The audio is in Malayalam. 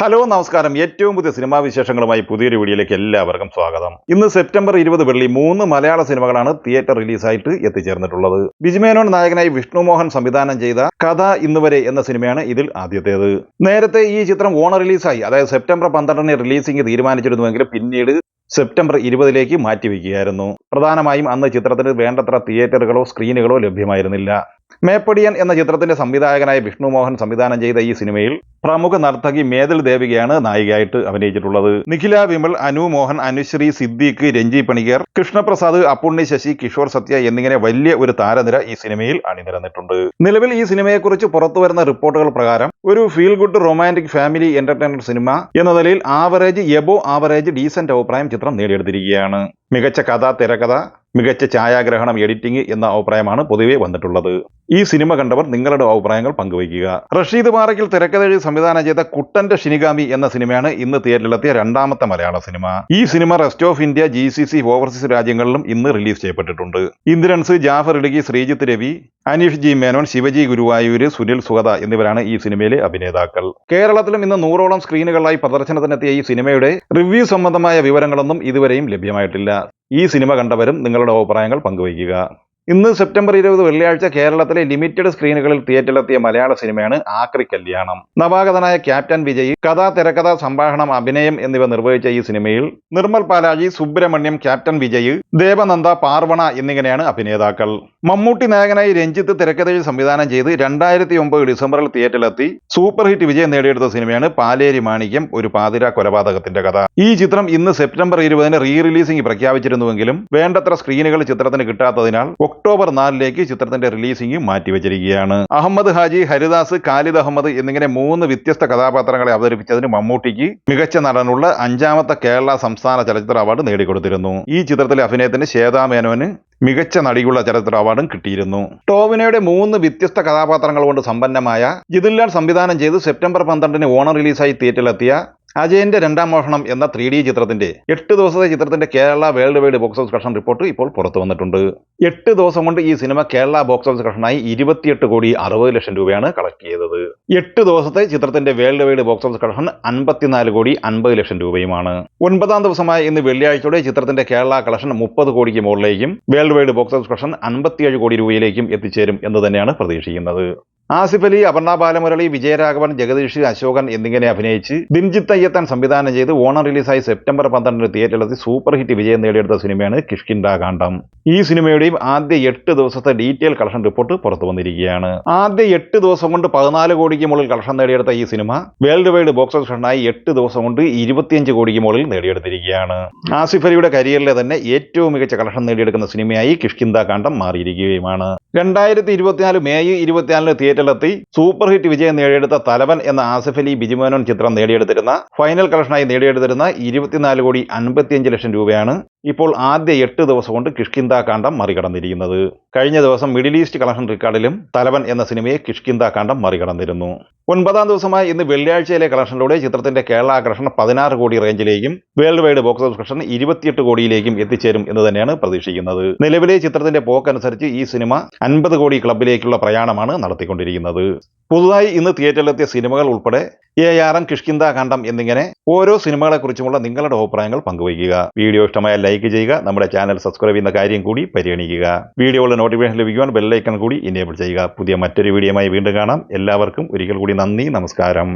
ഹലോ നമസ്കാരം. ഏറ്റവും പുതിയ സിനിമാ വിശേഷങ്ങളുമായി പുതിയൊരു വീഡിയോയിലേക്ക് എല്ലാവർക്കും സ്വാഗതം. ഇന്ന് സെപ്റ്റംബർ ഇരുപത് വെള്ളി മൂന്ന് മലയാള സിനിമകളാണ് തിയേറ്റർ റിലീസായിട്ട് എത്തിച്ചേർന്നിട്ടുള്ളത്. ബിജുമേനോൻ നായകനായി വിഷ്ണു മോഹൻ സംവിധാനം ചെയ്ത കഥ ഇന്നുവരെ എന്ന സിനിമയാണ് ഇതിൽ ആദ്യത്തേത്. നേരത്തെ ഈ ചിത്രം ഓണ റിലീസായി അതായത് സെപ്റ്റംബർ പന്ത്രണ്ടിന് റിലീസിംഗ് തീരുമാനിച്ചിരുന്നുവെങ്കിലും പിന്നീട് സെപ്റ്റംബർ ഇരുപതിലേക്ക് മാറ്റിവെക്കുകയായിരുന്നു. പ്രധാനമായും അന്ന് ചിത്രത്തിന് വേണ്ടത്ര തിയേറ്ററുകളോ സ്ക്രീനുകളോ ലഭ്യമായിരുന്നില്ല. മേപ്പടിയൻ എന്ന ചിത്രത്തിന്റെ സംവിധായകനായ വിഷ്ണു മോഹൻ സംവിധാനം ചെയ്ത ഈ സിനിമയിൽ പ്രമുഖ നർത്തകി മേതിൽ ദേവികയാണ് നായികയായിട്ട് അഭിനയിച്ചിട്ടുള്ളത്. നിഖില വിമൽ അനു മോഹൻ അനുശ്രീ സിദ്ദീഖ് രഞ്ജി പണിക്കർ കൃഷ്ണപ്രസാദ് അപ്പുണ്ണി ശശി കിഷോർ സത്യ എന്നിങ്ങനെ വലിയ ഒരു താരനിര ഈ സിനിമയിൽ അണിനിരന്നിട്ടുണ്ട്. നിലവിൽ ഈ സിനിമയെക്കുറിച്ച് പുറത്തുവരുന്ന റിപ്പോർട്ടുകൾ പ്രകാരം ഒരു feel good romantic family entertainer cinema എന്ന നിലയിൽ ആവറേജ് എബോ ആവറേജ് ഡീസന്റ് അഭിപ്രായം ചിത്രം നേടിയെടുത്തിരിക്കുകയാണ്. മികച്ച കഥ തിരക്കഥ മികച്ച ഛായാഗ്രഹണം എഡിറ്റിംഗ് എന്ന അഭിപ്രായമാണ് പൊതുവെ വന്നിട്ടുള്ളത്. ഈ സിനിമ കണ്ടവർ നിങ്ങളുടെ അഭിപ്രായങ്ങൾ പങ്കുവയ്ക്കുക. റഷീദ് പാറയ്ക്കൽ തിരക്കഥഴി സംവിധാനം ചെയ്ത കുട്ടന്റെ ഷിനിഗാമി എന്ന സിനിമയാണ് ഇന്ന് തിയേറ്ററിലെത്തിയ രണ്ടാമത്തെ മലയാള സിനിമ. ഈ cinema rest of India G C C overseas രാജ്യങ്ങളിലും ഇന്ന് റിലീസ് ചെയ്യപ്പെട്ടിട്ടുണ്ട്. ഇന്ദ്രൻസ് ജാഫർ ഇടുക്കി ശ്രീജിത്ത് രവി അനീഷ് ജി മേനോൻ ശിവജി ഗുരുവായൂര് സുനിൽ സുഗത എന്നിവരാണ് ഈ സിനിമയിലെ അഭിനേതാക്കൾ. കേരളത്തിലും ഇന്ന് നൂറോളം സ്ക്രീനുകളിലായി പ്രദർശനത്തിനെത്തിയ ഈ സിനിമയുടെ റിവ്യൂ സംബന്ധമായ വിവരങ്ങളൊന്നും ഇതുവരെയും ലഭ്യമായിട്ടില്ല. ഈ സിനിമ കണ്ടവരും നിങ്ങളുടെ അഭിപ്രായങ്ങൾ പങ്കുവയ്ക്കുക. ഇന്ന് സെപ്റ്റംബർ ഇരുപത് വെള്ളിയാഴ്ച കേരളത്തിലെ ലിമിറ്റഡ് സ്ക്രീനുകളിൽ തിയേറ്ററിലെത്തിയ മലയാള സിനിമയാണ് ആക്രി കല്യാണം. നവാഗതനായ ക്യാപ്റ്റൻ വിജയ് കഥാ തിരക്കഥ സംഭാഷണം അഭിനയം എന്നിവ നിർവഹിച്ച ഈ സിനിമയിൽ നിർമ്മൽ പാലാജി സുബ്രഹ്മണ്യം ക്യാപ്റ്റൻ വിജയ് ദേവനന്ദ പാർവണ എന്നിങ്ങനെയാണ് അഭിനേതാക്കൾ. മമ്മൂട്ടി നായകനായി രഞ്ജിത്ത് തിരക്കഥയിൽ സംവിധാനം ചെയ്ത് രണ്ടായിരത്തി ഒമ്പത് ഡിസംബറിൽ തിയേറ്ററിലെത്തി സൂപ്പർ ഹിറ്റ് വിജയം നേടിയെടുത്ത സിനിമയാണ് പാലേരി മാണിക്യം ഒരു പാതിര കൊലപാതകത്തിന്റെ കഥ. ഈ ചിത്രം ഇന്ന് സെപ്റ്റംബർ ഇരുപതിന് റീ റിലീസിംഗ് പ്രഖ്യാപിച്ചിരുന്നുവെങ്കിലും വേണ്ടത്ര സ്ക്രീനുകൾ ചിത്രത്തിന് കിട്ടാത്തതിനാൽ ഒക്ടോബർ നാലിലേക്ക് ചിത്രത്തിന്റെ റിലീസിംഗ് മാറ്റിവെച്ചിരിക്കുകയാണ്. അഹമ്മദ് ഹാജി ഹരിദാസ് ഖാലിദ് അഹമ്മദ് എന്നിങ്ങനെ മൂന്ന് വ്യത്യസ്ത കഥാപാത്രങ്ങളെ അവതരിപ്പിച്ചതിന് മമ്മൂട്ടിക്ക് മികച്ച നടനുള്ള അഞ്ചാമത്തെ കേരള സംസ്ഥാന ചലച്ചിത്ര അവാർഡ് നേടിക്കൊടുത്തിരുന്നു. ഈ ചിത്രത്തിലെ അഭിനയത്തിന് ശ്വേതാ മേനോന് മികച്ച നടിയുള്ള ചലച്ചിത്ര അവാർഡും കിട്ടിയിരുന്നു. ടോവിനോയുടെ മൂന്ന് വ്യത്യസ്ത കഥാപാത്രങ്ങൾ കൊണ്ട് സമ്പന്നമായ ജിതുല്ലാൽ സംവിധാനം ചെയ്ത് സെപ്റ്റംബർ പന്ത്രണ്ടിന് ഓണം റിലീസായി തിയേറ്ററിലെത്തിയ അജയന്റെ രണ്ടാം മോഷണം എന്ന ത്രീ ഡി ചിത്രത്തിന്റെ എട്ട് ദിവസത്തെ ചിത്രത്തിന്റെ Kerala world wide box office collection report ഇപ്പോൾ പുറത്തു വന്നിട്ടുണ്ട്. എട്ട് ദിവസം കൊണ്ട് ഈ സിനിമ കേരള ബോക്സ് ഓഫീസ് കളക്ഷനായി ഇരുപത്തിയെട്ട് കോടി അറുപത് ലക്ഷം രൂപയാണ് കളക്ട് ചെയ്തത്. എട്ട് ദിവസത്തെ ചിത്രത്തിന്റെ world wide box office collection അൻപത്തിനാല് കോടി അൻപത് ലക്ഷം രൂപയുമാണ്. ഒൻപതാം ദിവസമായ ഇന്ന് വെള്ളിയാഴ്ചയോടെ ചിത്രത്തിന്റെ കേരള കളക്ഷൻ മുപ്പത് കോടിക്ക് മുകളിലേക്കും world wide box office collection അൻപത്തിയേഴ് കോടി രൂപയിലേക്കും എത്തിച്ചേരും എന്ന് തന്നെയാണ് പ്രതീക്ഷിക്കുന്നത്. ആസിഫ് അലി അപർണ ബാലമുരളി വിജയരാഘവൻ ജഗദീഷ് അശോകൻ എന്നിങ്ങനെ അഭിനയിച്ച് ദിൻജിത്ത് അയ്യത്തൻ സംവിധാനം ചെയ്ത് ഓണം റിലീസായി സെപ്റ്റംബർ പന്ത്രണ്ടിന് തിയേറ്ററിലെത്തി സൂപ്പർ ഹിറ്റ് വിജയം നേടിയെടുത്ത സിനിമയാണ് കിഷ്കിൻഡ കാണ്ഡം ഈ സിനിമയുടെയും ആദ്യ എട്ട് ദിവസത്തെ ഡീറ്റെയിൽ കളക്ഷൻ റിപ്പോർട്ട് പുറത്തു വന്നിരിക്കുകയാണ്. ആദ്യ എട്ട് ദിവസം കൊണ്ട് പതിനാല് കോടിക്ക് മുകളിൽ കളക്ഷൻ നേടിയെടുത്ത ഈ സിനിമ വേൾഡ് വൈഡ് ബോക്സ് ഓഫീസിനായി എട്ട് ദിവസം കൊണ്ട് ഇരുപത്തിയഞ്ച് കോടിക്ക് മുകളിൽ നേടിയെടുത്തിരിക്കുകയാണ്. ആസിഫ് അലിയുടെ കരിയറിലെ തന്നെ ഏറ്റവും മികച്ച കളക്ഷൻ നേടിയെടുക്കുന്ന സിനിമയായി കിഷ്കിന്ദ കാണ്ഡം മാറിയിരിക്കുകയുമാണ്. രണ്ടായിരത്തി ഇരുപത്തിനാല് മെയ് ഇരുപത്തിനാലിന് തിയേറ്ററിലെത്തി സൂപ്പർ ഹിറ്റ് വിജയം നേടിയെടുത്ത തലവൻ എന്ന ആസിഫ് അലി ബിജിമോനോൻ ചിത്രം നേടിയെടുത്തിരുന്ന ഫൈനൽ കളക്ഷനായി നേടിയെടുത്തിരുന്ന ഇരുപത്തിനാല് കോടി അൻപത്തിയഞ്ച് ലക്ഷം രൂപയാണ് ഇപ്പോൾ ആദ്യ എട്ട് ദിവസം കൊണ്ട് കിഷ്കിന്ദ കാണ്ഡം മറികടന്നിരിക്കുന്നത്. കഴിഞ്ഞ ദിവസം മിഡിൽ ഈസ്റ്റ് കളക്ഷൻ റെക്കോർഡിലും തലവൻ എന്ന സിനിമയെ കിഷ്കിന്ദ കാണ്ഡം മറികടന്നിരുന്നു. ഒൻപതാം ദിവസമായ ഇന്ന് വെള്ളിയാഴ്ചയിലെ കളക്ഷനിലൂടെ ചിത്രത്തിന്റെ കേരള ആകർഷണം പതിനാറ് കോടി റേഞ്ചിലേക്കും world wide box office collection ഇരുപത്തിയെട്ട് കോടിയിലേക്കും എത്തിച്ചേരും എന്ന് തന്നെയാണ് പ്രതീക്ഷിക്കുന്നത്. നിലവിലെ ചിത്രത്തിന്റെ പോക്കനുസരിച്ച് ഈ സിനിമ അൻപത് കോടി ക്ലബിലേക്കുള്ള പ്രയാണമാണ് നടത്തിക്കൊണ്ടിരിക്കുന്നത്. പുതുതായി ഇന്ന് തിയേറ്ററിലെത്തിയ സിനിമകൾ ഉൾപ്പെടെ A R M Kishkindha Kaandam എന്നിങ്ങനെ ഓരോ സിനിമകളെക്കുറിച്ചുമുള്ള നിങ്ങളുടെ അഭിപ്രായങ്ങൾ പങ്കുവയ്ക്കുക. വീഡിയോ ഇഷ്ടമായാൽ ലൈക്ക് ചെയ്യുക നമ്മുടെ ചാനൽ സബ്സ്ക്രൈബ് ചെയ്യുന്ന കാര്യം കൂടി പരിഗണിക്കുക. വീഡിയോകളുടെ നോട്ടിഫിക്കേഷൻ ലഭിക്കുവാൻ ബെല്ലൈക്കൺ കൂടി ഇനേബിൾ ചെയ്യുക. പുതിയ മറ്റൊരു വീഡിയോയുമായി വീണ്ടും കാണാം. എല്ലാവർക്കും ഒരിക്കൽ കൂടി നന്ദി നമസ്കാരം.